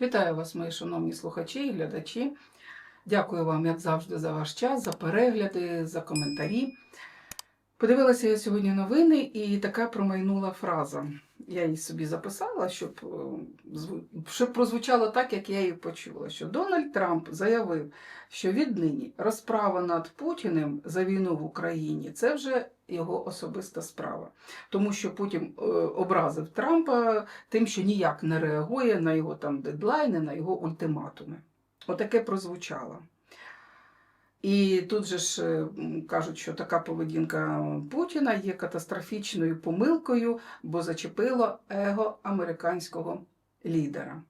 Вітаю вас, мої шановні слухачі і глядачі. Дякую вам, як завжди, за ваш час, за перегляди, за коментарі. Подивилася я сьогодні новини, і така промайнула фраза. Я її собі записала, щоб, е, щоб прозвучало так, як я її почула. Що Дональд Трамп заявив, що віднині розправа над Путіним за війну в Україні це вже його особиста справа. Тому що Путін е, образив Трампа тим, що ніяк не реагує на його там дедлайни, на його ультиматуми. Отаке прозвучало. І тут же ж е, кажуть, що така поведінка Путіна є катастрофічною помилкою, бо зачепило его американського лідера.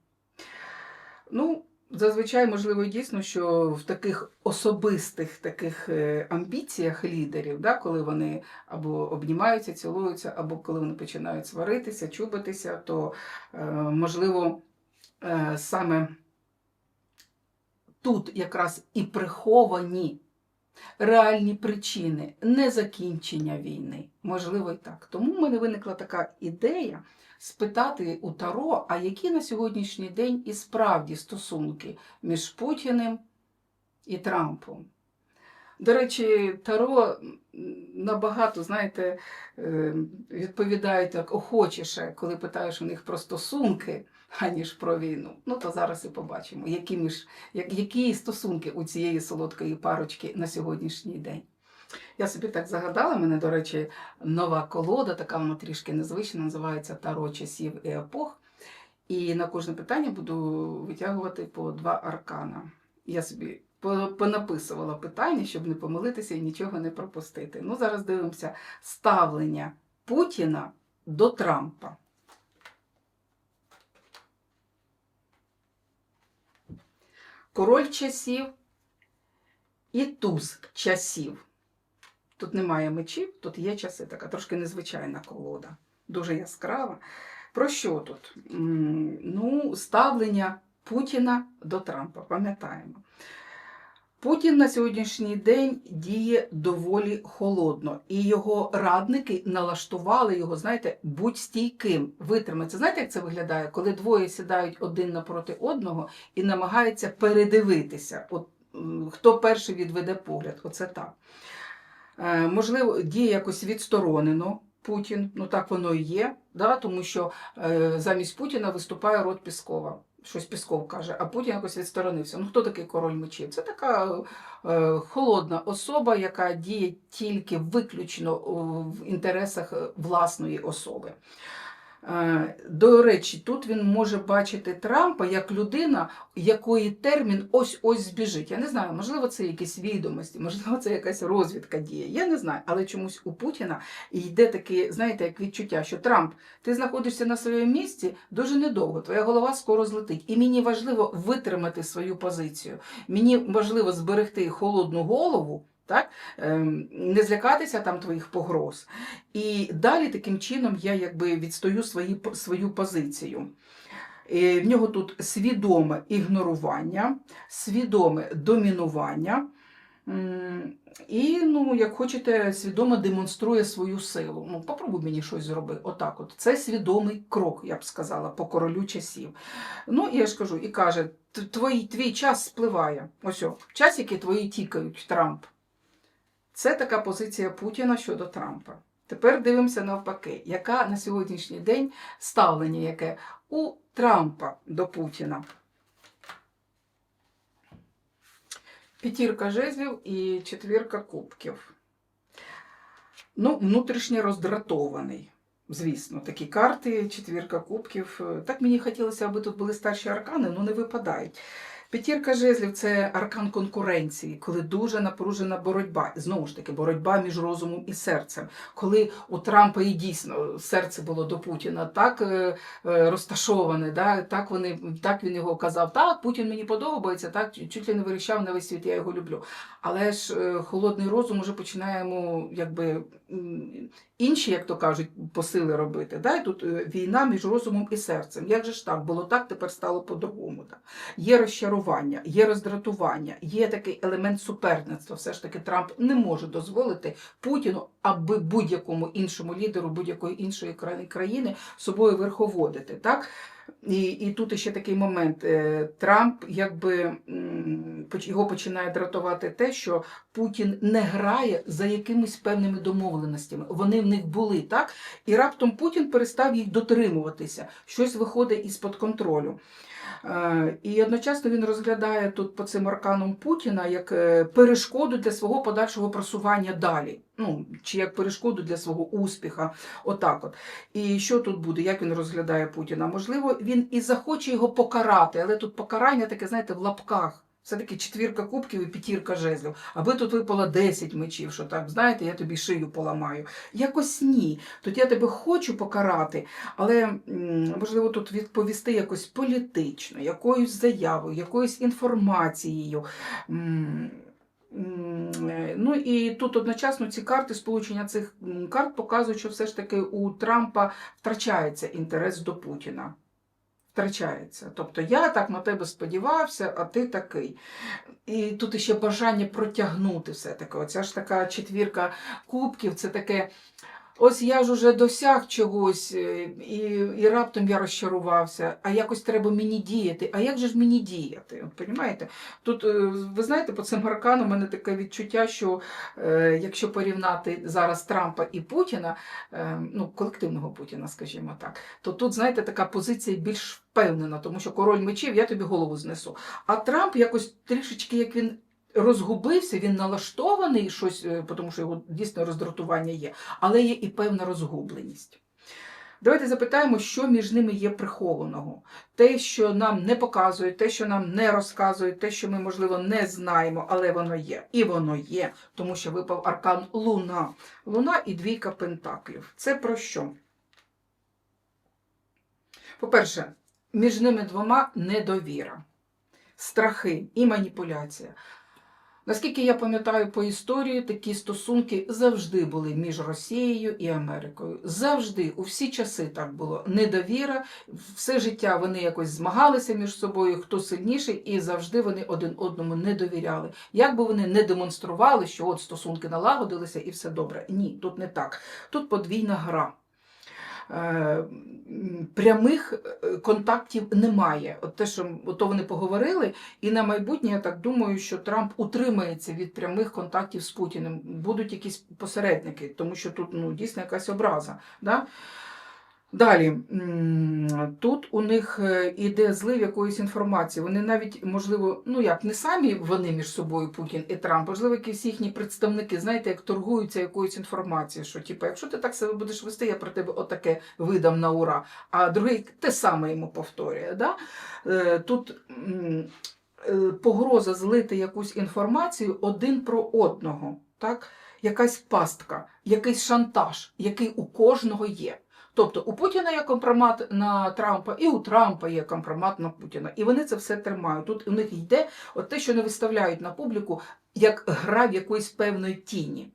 Ну, зазвичай, можливо, дійсно, що в таких особистих таких е, амбіціях лідерів, да, коли вони або обнімаються, цілуються, або коли вони починають сваритися, чубитися, то е, можливо е, саме тут якраз і приховані реальні причини незакінчення війни. Можливо, і так. Тому в мене виникла така ідея спитати у Таро, а які на сьогоднішній день і справді стосунки між Путіним і Трампом. До речі, Таро набагато, знаєте, е, відповідають так охочіше, коли питаєш у них про стосунки, аніж про війну. Ну то зараз і побачимо, які, між, як- які стосунки у цієї солодкої парочки на сьогоднішній день. Я собі так загадала, мене, до речі, нова колода, така вона трішки незвична, називається Таро часів і епох. І на кожне питання буду витягувати по два аркана. Я собі понаписувала питання, щоб не помилитися і нічого не пропустити. Ну, зараз дивимося ставлення Путіна до Трампа. Король часів і туз часів. Тут немає мечів, тут є часи, така трошки незвичайна колода, дуже яскрава. Про що тут? Ну, ставлення Путіна до Трампа, пам'ятаємо. Путін на сьогоднішній день діє доволі холодно, і його радники налаштували його, знаєте, будь стійким, витримати. Знаєте, як це виглядає, коли двоє сідають один напроти одного і намагаються передивитися, от, хто перший відведе погляд. Оце так. Е, можливо, діє якось відсторонено Путін, ну так воно і є, да, тому що е, замість Путіна виступає рот Піскова. Щось Пісков каже, а Путін якось відсторонився. Ну хто такий король мечів? Це така е, холодна особа, яка діє тільки виключно в інтересах е, власної особи. Е, До речі, тут він може бачити Трампа як людина, якої термін ось-ось збіжить. Я не знаю, можливо, це якісь відомості, можливо, це якась розвідка діє. Я не знаю, але чомусь у Путіна йде таке, знаєте, як відчуття, що Трамп, ти знаходишся на своєму місці дуже недовго, твоя голова скоро злетить. І мені важливо витримати свою позицію. Мені важливо зберегти холодну голову. Так, Ем, не злякатися там твоїх погроз. І далі таким чином я якби відстою свої, свою позицію. Е, В нього тут свідоме ігнорування, свідоме домінування. І, ну, як хочете, свідомо демонструє свою силу. Ну, попробуй мені щось зроби. Отак от. Це свідомий крок, я б сказала, по королю часів. Ну, і я ж кажу, і каже, твій, твій час спливає. Ось, о, часики твої тікають, Трамп. Це така позиція Путіна щодо Трампа. Тепер дивимося навпаки, яка на сьогоднішній день ставлення яке у Трампа до Путіна. П'ятірка жезлів і четвірка кубків. Ну, внутрішньо роздратований. Звісно, такі карти, четвірка кубків. Так мені хотілося, аби тут були старші аркани, але не випадають. П'ятірка жезлів це аркан конкуренції, коли дуже напружена боротьба. Знову ж таки, боротьба між розумом і серцем. Коли у Трампа і дійсно серце було до Путіна так е, е, розташоване, да, так, вони, так він його казав, так, Путін мені подобається, так, чуть ли не вирішав на весь світ, я його люблю. Але ж е, холодний розум уже починаємо якби інші, як то кажуть, посили робити. Да? І тут війна між розумом і серцем. Як же ж так? Було так, тепер стало по-другому. Є розчарування, є роздратування, є такий елемент суперництва. Все ж таки Трамп не може дозволити Путіну, аби будь-якому іншому лідеру будь-якої іншої країни собою верховодити. Так? І, і тут ще такий момент. е, Трамп якби його починає дратувати те, що Путін не грає за якимись певними домовленостями. Вони в них були, так? І раптом Путін перестав їх дотримуватися. Щось виходить із-під контролю. Е, І одночасно він розглядає тут по цим арканам Путіна як е, перешкоду для свого подальшого просування далі. Ну, чи як перешкоду для свого успіха. Отак от. І що тут буде? Як він розглядає Путіна? Можливо, він і захоче його покарати, але тут покарання таке, знаєте, в лапках. Все-таки четвірка кубків і п'ятірка жезлів. Аби тут випало 10 мечів, що так, знаєте, я тобі шию поламаю. Якось ні. Тут я тебе хочу покарати, але можливо тут відповісти якось політично, якоюсь заявою, якоюсь інформацією. Е, Ну і тут одночасно ці карти, сполучення цих карт показують, що все ж таки у Трампа втрачається інтерес до Путіна. Втрачається. Тобто я так на тебе сподівався, а ти такий. І тут ще бажання протягнути все-таки. Оця ж така четвірка кубків, це таке. Ось я ж уже досяг чогось, е, і, і раптом я розчарувався, а якось треба мені діяти. А як же ж мені діяти? Понімаєте? Тут, е, ви знаєте, по цим арканам у мене таке відчуття, що е, якщо порівняти зараз Трампа і Путіна, е, ну, колективного Путіна, скажімо так, то тут, знаєте, така позиція більш впевнена, тому що король мечів, я тобі голову знесу. А Трамп якось трішечки, як він розгубився, він налаштований щось, е, тому що його дійсно роздратування є, але є і певна розгубленість. Давайте запитаємо, що між ними є прихованого. Те, що нам не показують, те, що нам не розказують, те, що ми, можливо, не знаємо, але воно є. І воно є, тому що випав аркан Луна. Луна і двійка пентаклів. Це про що? По-перше, між ними двома недовіра, страхи і маніпуляція. Наскільки я пам'ятаю по історії, такі стосунки завжди були між Росією і Америкою. Завжди, у всі часи так було. Недовіра, все життя вони якось змагалися між собою, хто сильніший, і завжди вони один одному не довіряли. Як би вони не демонстрували, що от стосунки налагодилися і все добре. Ні, тут не так. Тут подвійна гра. Е, Прямих е, контактів немає. От те, що то вони поговорили, і на майбутнє я так думаю, що Трамп утримається від прямих контактів з Путіним. Будуть якісь посередники, тому що тут ну, дійсно якась образа. Да? Далі, тут у них е, іде злив якоїсь інформації. Вони навіть, можливо, ну як не самі вони між собою, Путін і Трамп, можливо, якісь їхні представники, знаєте, як торгуються якоюсь інформацією, що типу, якщо ти так себе будеш вести, я про тебе отаке видам на ура. А другий те саме йому повторює. Да? Е, Тут е, погроза злити якусь інформацію один про одного. Так? Якась пастка, якийсь шантаж, який у кожного є. Тобто у Путіна є компромат на Трампа, і у Трампа є компромат на Путіна. І вони це все тримають. Тут у них йде от те, що не виставляють на публіку, як гра в якоїсь певної тіні.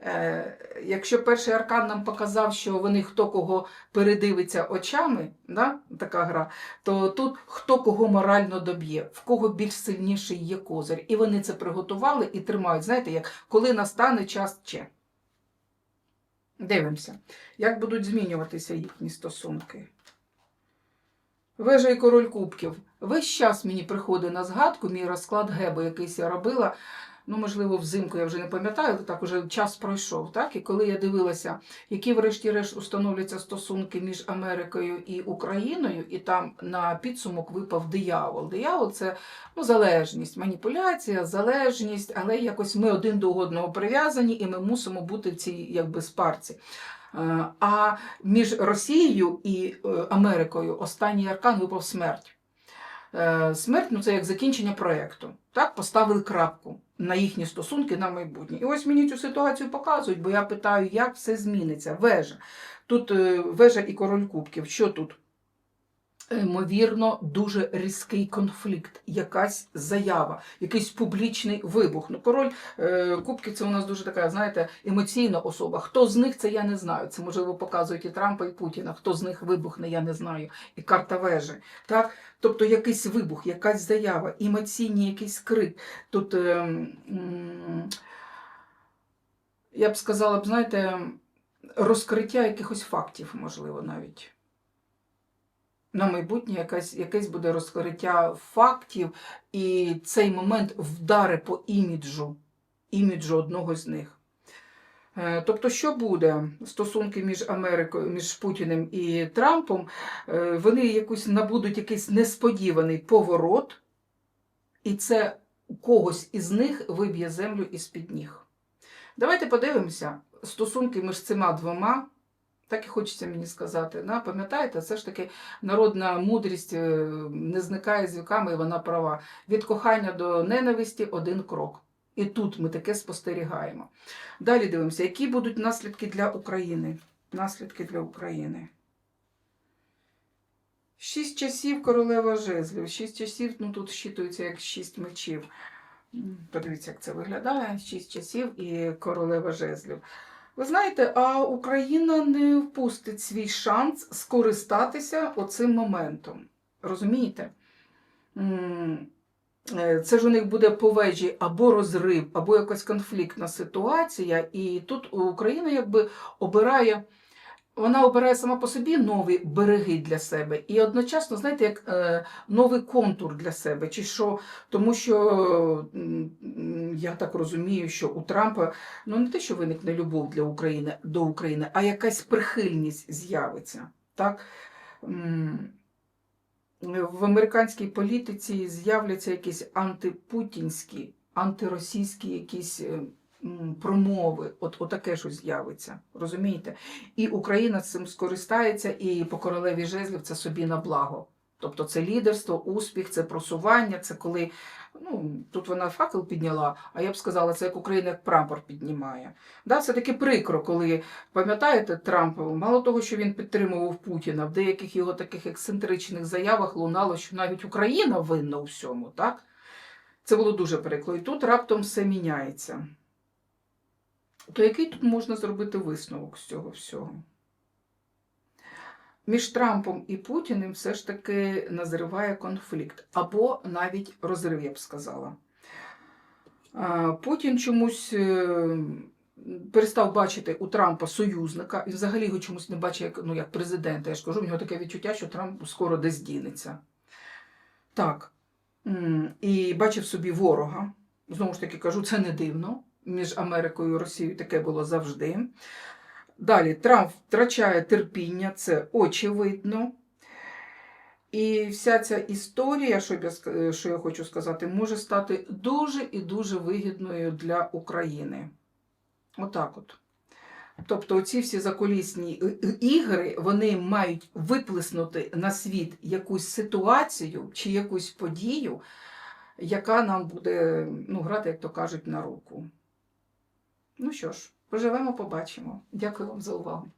Е, якщо перший аркан нам показав, що вони хто кого передивиться очами, да, така гра, то тут хто кого морально доб'є, в кого більш сильніший є козир. І вони це приготували і тримають. Знаєте, як коли настане час че. Дивимося, як будуть змінюватися їхні стосунки. Вежа і король кубків. Весь час мені приходить на згадку мій розклад ГЕБУ, якийсь я робила. Ну, можливо, взимку я вже не пам'ятаю, так уже час пройшов. Так? І коли я дивилася, які, врешті-решт, установляться стосунки між Америкою і Україною, і там на підсумок випав диявол. Диявол це ну, залежність, маніпуляція, залежність, але якось ми один до одного прив'язані, і ми мусимо бути в цій якби спарці. Е, А між Росією і е, Америкою останній аркан випав смерть. Е, Смерть ну, це як закінчення проєкту. Так, поставили крапку на їхні стосунки на майбутнє. І ось мені цю ситуацію показують, бо я питаю, як все зміниться. Вежа. Тут е, вежа і король кубків. Що тут? Ймовірно, дуже різкий конфлікт, якась заява, якийсь публічний вибух. Ну, король е, кубків це у нас дуже така, знаєте, емоційна особа. Хто з них це я не знаю. Це можливо показують і Трампа, і Путіна. Хто з них вибухне, я не знаю. І карта вежі. Так? Тобто якийсь вибух, якась заява, емоційний якийсь крик. Тут е, я б сказала б, знаєте, розкриття якихось фактів, можливо, навіть. На майбутнє якась, якесь буде розкриття фактів, і цей момент вдари по іміджу, іміджу одного з них. Е, Тобто, що буде стосунки між Америкою, між Путіним і Трампом, е, вони якось набудуть якийсь несподіваний поворот, і це когось із них виб'є землю із-під ніг. Давайте подивимося стосунки між цими двома. Так і хочеться мені сказати. Да? Пам'ятаєте, це ж таки народна мудрість е, не зникає з віками, і вона права. Від кохання до ненависті один крок. І тут ми таке спостерігаємо. Далі дивимося, які будуть наслідки для України. Наслідки для України. Шість часів королева жезлів. Шість часів, ну тут щитується як шість мечів. Подивіться, як це виглядає. Шість часів і королева жезлів. Ви знаєте, а Україна не впустить свій шанс скористатися оцим моментом. Розумієте? Е, Це ж у них буде по вежі або розрив, або якась конфліктна ситуація, і тут Україна якби обирає. Вона обирає сама по собі нові береги для себе, і одночасно, знаєте, як е, новий контур для себе. Чи що, тому що м, я так розумію, що у Трампа ну не те, що виникне любов для України до України, а якась прихильність з'явиться. Так? В американській політиці з'являться якісь антипутінські, антиросійські якісь е, промови. От, отаке щось з'явиться. Розумієте? І Україна цим скористається, і по королеві жезлів це собі на благо. Тобто це лідерство, успіх, це просування, це коли ну, тут вона факел підняла, а я б сказала, це як Україна як прапор піднімає. Да, це таки прикро, коли пам'ятаєте Трамп, мало того, що він підтримував Путіна, в деяких його таких ексцентричних заявах лунало, що навіть Україна винна у всьому, так? Це було дуже прикро. І тут раптом все міняється. То який тут можна зробити висновок з цього всього? Між Трампом і Путіним все ж таки назріває конфлікт, або навіть розрив, я б сказала. Путін чомусь е, перестав бачити у Трампа союзника, і взагалі його чомусь не бачить як, ну, як президента. Я ж кажу, в нього таке відчуття, що Трамп скоро десь дінеться. Так. І бачив собі ворога. Знову ж таки кажу, це не дивно. Між Америкою і Росією таке було завжди. Далі Трамп втрачає терпіння, це очевидно. І вся ця історія, що я, що я хочу сказати, може стати дуже і дуже вигідною для України. Отак от. Тобто ці всі закулісні і- і- ігри, вони мають виплеснути на світ якусь ситуацію чи якусь подію, яка нам буде ну, грати, як то кажуть, на руку. Ну що ж, поживемо, побачимо. Дякую вам за увагу.